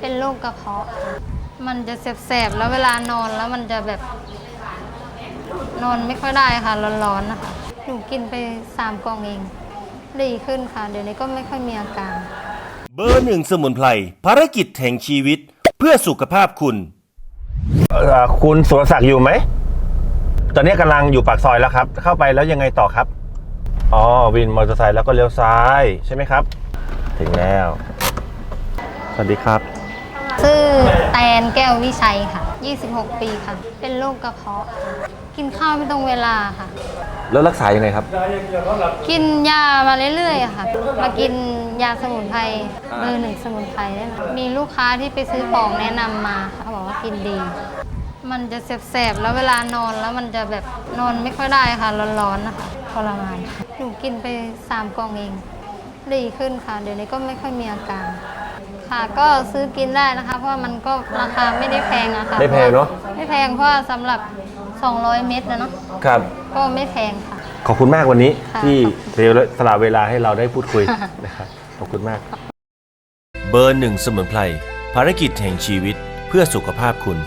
เป็นโรคกระเพาะ มันจะแสบๆ แล้วเวลานอนแล้วมันจะแบบ นอนไม่ค่อยได้ค่ะร้อนๆนะคะ หนูกินไปสามกล่องเอง ดีขึ้นค่ะ เดี๋ยวนี้ก็ไม่ค่อยมีอาการ เบอร์หนึ่งสมุนไพรภารกิจแห่งชีวิตเพื่อสุขภาพคุณ เอ่อคุณสุรศักดิ์อยู่ไหม ตอนนี้กำลังอยู่ปากซอยแล้วครับ เข้าไปแล้วยังไงต่อครับ อ๋อ วินมอเตอร์ไซค์แล้วก็เลี้ยวซ้ายใช่ไหมครับ ถึงแล้ว สวัสดีครับชื่ อแตนแก้ววิชัยค่ะ 26 ปีค่ะ เป็นโรคกระเพาะ กินข้าวไม่ตรงเวลาค่ะ แล้วรักษายังไงครับ กินยามาเรื่อยๆอะค่ะ มากินยาสมุนไพรเบอร์หนึ่งสมุนไพรเนี่ยนะมีลูกค้าที่ไปซื้อของแนะนำมาค่ะเขาบอกว่ากินดี มันจะแสบๆ แล้วเวลานอนแล้วมันจะแบบนอนไม่ค่อยได้ค่ะ ร้อนๆนะคะทรมานหนูกินไปสามกล่องเอง ดีขึ้นค่ะ เดี๋ยวนี้ก็ไม่ค่อยมีอาการ ค่ะ ก็ซื้อกินได้นะคะ เพราะว่ามันก็ราคาไม่ได้แพงอะค่ะไม่แพงเนอะ ไม่แพงเพราะว่าสำหรับ 200 เม็ดนะเนาะครับ ก็ไม่แพงค่ะ ขอบคุณมากวันนี้ค่ะที่เสียสละเวลาให้เราได้พูดคุยนะครับขอบคุณมาก เบอร์หนึ่งสมุนไพรภารกิจแห่งชีวิตเพื่อสุขภาพคุณ